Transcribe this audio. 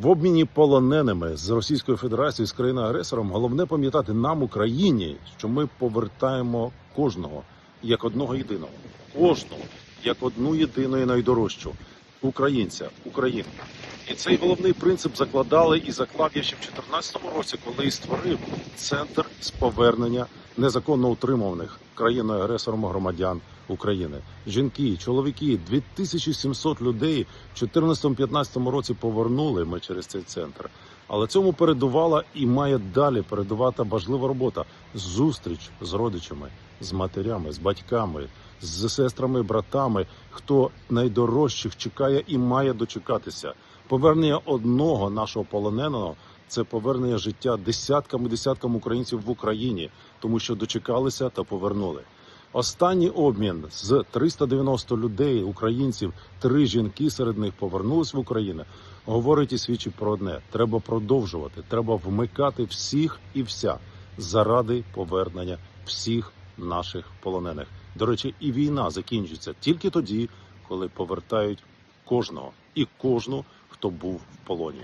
В обміні полоненими з Російською Федерацією з країною агресором головне пам'ятати нам, Україні, що ми повертаємо кожного як одного єдиного, кожного як одну єдину і найдорожчу українця, українку. І цей головний принцип закладали і заклав я ще в 2014 році, коли і створив центр з повернення незаконно утримуваних країною агресором громадян України. Жінки, чоловіки, 2700 людей в 2014-2015 році повернули ми через цей центр. Але цьому передувала і має далі передувати важлива робота зустріч з родичами, з матерями, з батьками, з сестрами, братами, хто найдорожчих чекає і має дочекатися. Повернення одного нашого полоненого це повернення життя десяткам і десяткам українців в Україні, тому що дочекалися та повернули. Останній обмін з 390 людей, українців, три жінки серед них повернулись в Україну. Говорить і свідчить про одне: треба продовжувати, треба вмикати всіх і вся заради повернення всіх наших полонених. До речі, і війна закінчиться тільки тоді, коли повертають кожного і кожну, хто був в полоні.